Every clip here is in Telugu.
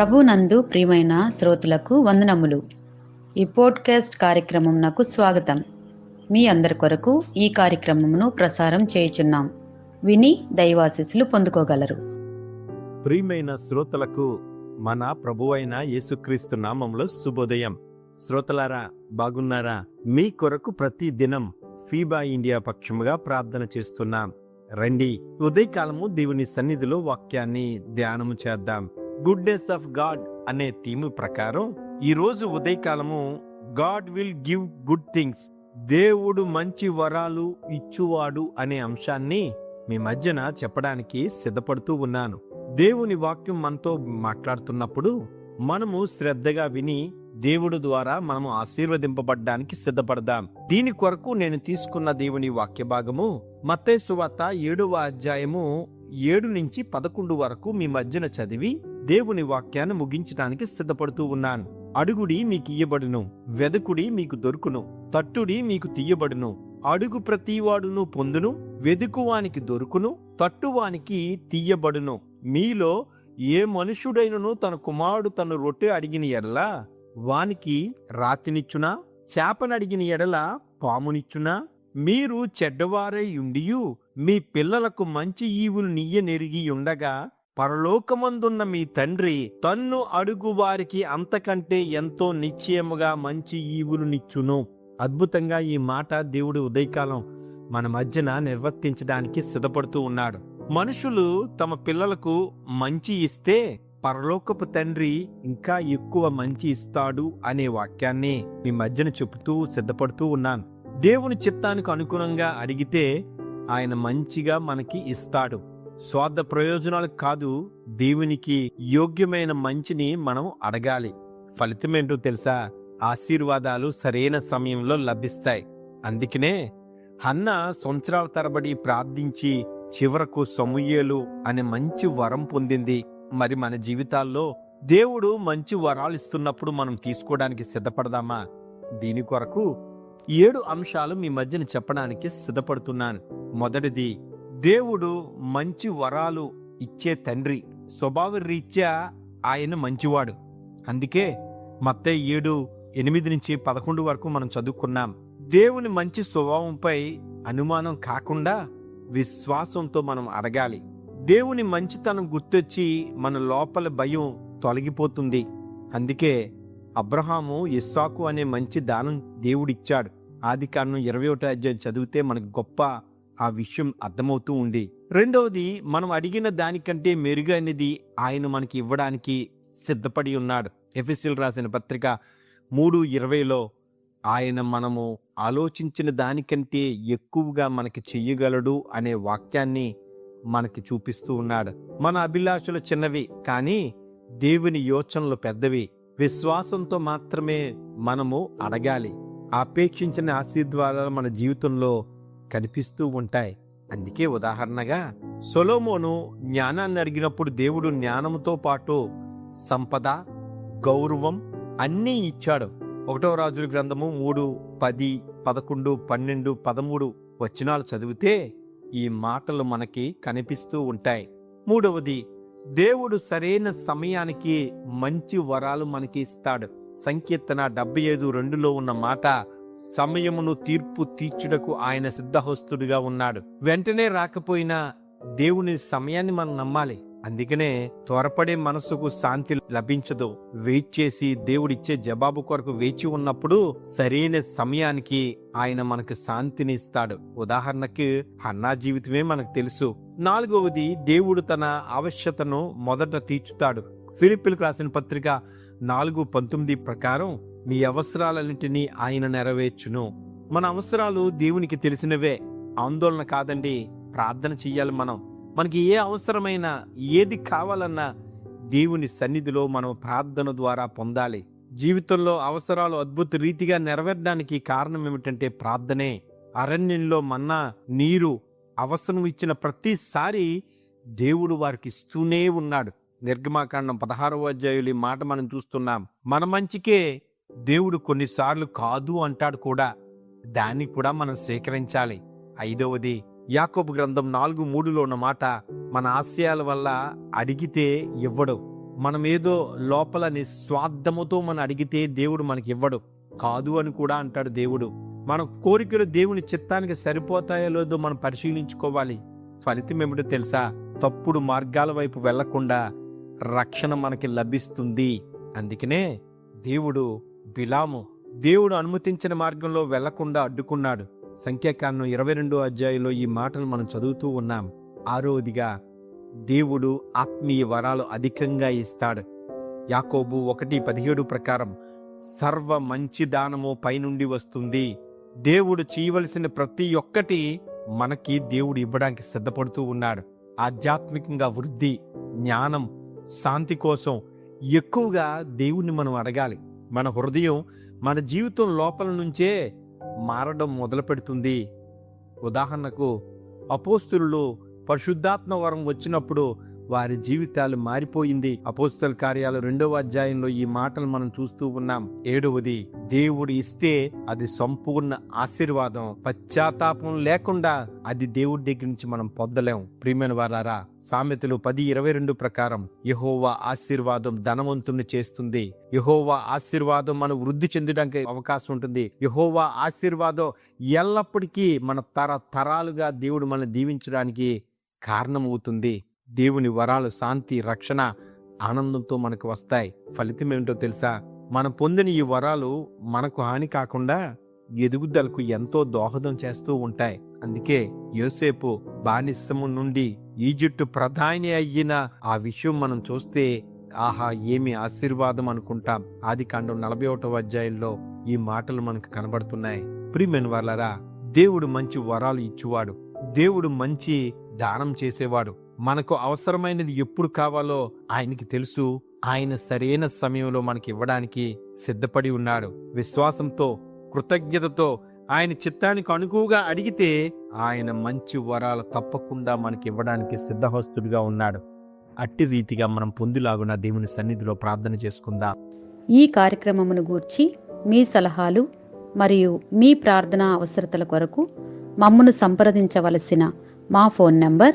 ప్రభునందు ప్రియమైన శ్రోతలకు వందనములు. ఈ పోడ్కాస్ట్ కార్యక్రమం నాకు స్వాగతం. మీ అందరి కొరకు ఈ కార్యక్రమమును ప్రసారం చేయుచున్నాం. విని దైవాశీస్సులు పొందుకోగలరు. ప్రియమైన శ్రోతలకు మన ప్రభువైన యేసుక్రీస్తు నామంలో శుభోదయం. శ్రోతలారా బాగున్నారా? మీ కొరకు ప్రతి దినం ఫీబా ఇండియా పక్షముగా ప్రార్థన చేస్తున్నాం. రండి ఉదయకాలము దేవుని సన్నిధిలో వాక్యాన్ని ధ్యానము చేద్దాం. గుడ్నెస్ ఆఫ్ గాడ్ అనే థీమ్ ప్రకారం ఈ రోజు ఉదయకాలము God will give good things దేవుడు మంచి వరాలు ఇచ్చువాడు అనే అంశాన్ని మీ మధ్యన చెప్పడానికి సిద్ధపడుతూ ఉన్నాను. దేవుని వాక్యం మనతో మాట్లాడుతున్నప్పుడు మనము శ్రద్ధగా విని దేవుడు ద్వారా మనము ఆశీర్వదింపబడ్డానికి సిద్ధపడదాం. దీని కొరకు నేను తీసుకున్న దేవుని వాక్య భాగము మత్తే సువార్త ఏడవ అధ్యాయము ఏడు నుంచి పదకొండు వరకు మీ మధ్యన చదివి దేవుని వాక్యాన్ని ముగించడానికి సిద్ధపడుతూ ఉన్నాను. అడుగుడి మీకు ఇయ్యబడును వెదకుడి మీకు దొరుకును తట్టుడి మీకు తీయబడును. అడుగు ప్రతివాడును పొందును వెదుకువానికి దొరుకును తట్టువానికి తీయబడును. మీలో ఏ మనుషుడైనను తన కుమారుడు తన రొట్టె అడిగిన ఎడల వానికి రాతినిచ్చునా? చేపనడిగిన ఎడల పామునిచ్చునా? మీరు చెడ్డవారై ఉండియు మీ పిల్లలకు మంచి ఈవులు నీయ నెరిగి ఉండగా పరలోకమందున్న మీ తండ్రి తన్ను అడుగు వారికి అంతకంటే ఎంతో నిశ్చయముగా మంచి ఈవులు నిచ్చును అద్భుతంగా ఈ మాట దేవుడు ఉదయకాలం మన మధ్యన నిర్వర్తించడానికి సిద్ధపడుతూ ఉన్నాడు. మనుషులు తమ పిల్లలకు మంచి ఇస్తే పరలోకపు తండ్రి ఇంకా ఎక్కువ మంచి ఇస్తాడు అనే వాక్యాన్ని మీ మధ్యన చెబుతూ సిద్ధపడుతూ ఉన్నాను. దేవుని చిత్తానికి అనుగుణంగా అడిగితే ఆయన మంచిగా మనకి ఇస్తాడు. స్వార్థ ప్రయోజనాలు కాదు దేవునికి యోగ్యమైన మంచిని మనం అడగాలి. ఫలితమేంటో తెలుసా? ఆశీర్వాదాలు సరైన సమయంలో లభిస్తాయి. అందుకనే హన్న సంవత్సరాల తరబడి ప్రార్థించి చివరకు సమూయేలు అనే మంచి వరం పొందింది. మరి మన జీవితాల్లో దేవుడు మంచి వరాలు ఇస్తున్నప్పుడు మనం తీసుకోవడానికి సిద్ధపడదామా? దీని కొరకు ఏడు అంశాలు మీ మధ్యన చెప్పడానికి సిద్ధపడుతున్నాను. మొదటిది దేవుడు మంచి వరాలు ఇచ్చే తండ్రి స్వభావ రీత్యా ఆయన మంచివాడు. అందుకే మత్త ఏడు ఎనిమిది నుంచి పదకొండు వరకు మనం చదువుకున్నాం. దేవుని మంచి స్వభావంపై అనుమానం కాకుండా విశ్వాసంతో మనం అడగాలి. దేవుని మంచితనం గుర్తొచ్చి మన లోపల భయం తొలగిపోతుంది. అందుకే అబ్రహాము ఇస్సాకు అనే మంచి దానం దేవుడిచ్చాడు. ఆది కారణం ఇరవై ఒకటో అధ్యాయం చదివితే మనకు గొప్ప ఆ విషయం అర్థమవుతూ ఉంది. రెండవది మనం అడిగిన దానికంటే మెరుగైనది ఆయన మనకి ఇవ్వడానికి సిద్ధపడి ఉన్నాడు. ఎఫ్ఎస్ఎల్ రాసిన పత్రిక మూడు ఇరవైలో ఆయన మనము ఆలోచించిన దానికంటే ఎక్కువగా మనకి చెయ్యగలడు అనే వాక్యాన్ని మనకి చూపిస్తూ ఉన్నాడు. మన అభిలాషలు చిన్నవి కానీ దేవుని యోచనలు పెద్దవి. విశ్వాసంతో మాత్రమే మనము అడగాలి. అపేక్షించిన ఆశీర్వాదాలు మన జీవితంలో కనిపిస్తూ ఉంటాయి. అందుకే ఉదాహరణగా సొలోమోను జ్ఞానాన్ని అడిగినప్పుడు దేవుడు జ్ఞానంతో పాటు సంపద గౌరవం అన్నీ ఇచ్చాడు. ఒకటో రాజుల గ్రంథము మూడు పది పదకొండు పన్నెండు పదమూడు వచనాలు చదివితే ఈ మాటలు మనకి కనిపిస్తూ ఉంటాయి. మూడవది దేవుడు సరైన సమయానికి మంచి వరాలు మనకి ఇస్తాడు. సంకీర్తన డెబ్బై ఐదు రెండులో ఉన్న మాట సమయమును తీర్పు తీర్చుటకు ఆయన సిద్ధహస్తుడిగా ఉన్నాడు. వెంటనే రాకపోయినా దేవుని సమయాన్ని మనం నమ్మాలి. అందుకనే త్వరపడే మనసుకు శాంతి లభించదు. వెయిట్ చేసి దేవుడిచ్చే జవాబు కొరకు వేచి ఉన్నప్పుడు సరైన సమయానికి ఆయన మనకు శాంతిని ఇస్తాడు. ఉదాహరణకి హన్నా జీవితమే మనకు తెలుసు. నాలుగవది దేవుడు తన ఆవశ్యతను మొదట తీర్చుతాడు. ఫిలిపిల్కి రాసిన పత్రిక నాలుగు పంతొమ్మిది ప్రకారం మీ అవసరాలన్నింటినీ ఆయన నెరవేర్చును. మన అవసరాలు దేవునికి తెలిసినవే. ఆందోళన కాదండి ప్రార్థన చెయ్యాలి మనం. మనకి ఏ అవసరమైనా ఏది కావాలన్నా దేవుని సన్నిధిలో మనం ప్రార్థన ద్వారా పొందాలి. జీవితంలో అవసరాలు అద్భుత రీతిగా నెరవేరడానికి కారణం ఏమిటంటే ప్రార్థనే. అరణ్యంలో మన్నా నీరు అవసరం ఇచ్చిన ప్రతిసారి దేవుడు వారికి ఇస్తూనే ఉన్నాడు. నిర్గమాకాండం పదహారవ అధ్యాయులు ఈ మాట మనం చూస్తున్నాం. మన మంచికే దేవుడు కొన్నిసార్లు కాదు అంటాడు కూడా. దాన్ని కూడా మనం స్వీకరించాలి. ఐదవది యాకోబు గ్రంథం నాలుగు మూడులో ఉన్న మాట మన ఆశయాల వల్ల అడిగితే ఇవ్వడు. మనం ఏదో లోపల నిస్వార్థముతో మనం అడిగితే దేవుడు మనకి ఇవ్వడు. కాదు అని కూడా అంటాడు దేవుడు. మన కోరికలు దేవుని చిత్తానికి సరిపోతాయో లేదో మనం పరిశీలించుకోవాలి. ఫలితం ఏమిటో తెలుసా? తప్పుడు మార్గాల వైపు వెళ్ళకుండా రక్షణ మనకి లభిస్తుంది. అందుకనే దేవుడు బిలాము దేవుడు అనుమతించిన మార్గంలో వెళ్ళకుండా అడ్డుకున్నాడు. సంఖ్యాకాండం ఇరవై రెండో అధ్యాయంలో ఈ మాటలు మనం చదువుతూ ఉన్నాం. ఆరోదిగా దేవుడు ఆత్మీయ వరాలు అధికంగా ఇస్తాడు. యాకోబు ఒకటి పదిహేడు ప్రకారం సర్వ మంచి దానము పైనుండి వస్తుంది. దేవుడు చేయవలసిన ప్రతి ఒక్కటి మనకి దేవుడు ఇవ్వడానికి సిద్ధపడుతూ ఉన్నాడు. ఆధ్యాత్మికంగా వృద్ధి జ్ఞానం శాంతి కోసం ఎక్కువగా దేవుణ్ణి మనం అడగాలి. మన హృదయం మన జీవితం లోపల నుంచే మారడం మొదలు పెడుతుంది. ఉదాహరణకు అపోస్తులు పరిశుద్ధాత్మ వరం వచ్చినప్పుడు వారి జీవితాలు మారిపోయింది. అపోస్తల కార్యాలు రెండవ అధ్యాయంలో ఈ మాటలు మనం చూస్తూ ఉన్నాం. ఏడవది దేవుడు ఇస్తే అది సంపూర్ణ ఆశీర్వాదం పశ్చాత్తాపం లేకుండా అది దేవుడి దగ్గర నుంచి మనం పొందలేం. ప్రియమైన వారారా సామెతలు పది ఇరవై రెండు ప్రకారం యహోవా ఆశీర్వాదం ధనవంతుని చేస్తుంది. యహోవా ఆశీర్వాదం మనం వృద్ధి చెందడానికి అవకాశం ఉంటుంది. యహోవా ఆశీర్వాదం ఎల్లప్పటికీ మన తర తరాలుగా దేవుడు మనల్ని దీవించడానికి కారణమవుతుంది. దేవుని వరాలు శాంతి రక్షణ ఆనందంతో మనకు వస్తాయి. ఫలితం ఏమిటో తెలుసా? మనం పొందిన ఈ వరాలు మనకు హాని కాకుండా ఎదుగుదలకు ఎంతో దోహదం చేస్తూ ఉంటాయి. అందుకే యోసేపు బానిసము నుండి ఈజిప్టు ప్రధాని అయిన ఆ విషయం మనం చూస్తే ఆహా ఏమి ఆశీర్వాదం అనుకుంటాం. ఆది కాండం నలభై ఒకటో అధ్యాయంలో ఈ మాటలు మనకు కనబడుతున్నాయి. ప్రియమైన వాళ్ళరా దేవుడు మంచి వరాలు ఇచ్చువాడు. దేవుడు మంచి దానం చేసేవాడు. మనకు అవసరమైనది ఎప్పుడు కావాలో ఆయనకి తెలుసు. ఆయన సరైన సమయంలో మనకి ఇవ్వడానికి సిద్ధపడి ఉన్నాడు. విశ్వాసంతో కృతజ్ఞతతో ఆయన చిత్తానికి అనుకువగా అడిగితే ఆయన మంచి వరాలు తప్పకుండా మనకి ఇవ్వడానికి సిద్ధహస్తుడిగా ఉన్నాడు. అట్టి రీతిగా మనం పొందిలాగున దేవుని సన్నిధిలో ప్రార్థన చేసుకుందాం. ఈ కార్యక్రమమును గూర్చి మీ సలహాలు మరియు మీ ప్రార్థనా అవసరతల కొరకు మమ్మను సంప్రదించవలసిన మా ఫోన్ నంబర్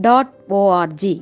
dot ORG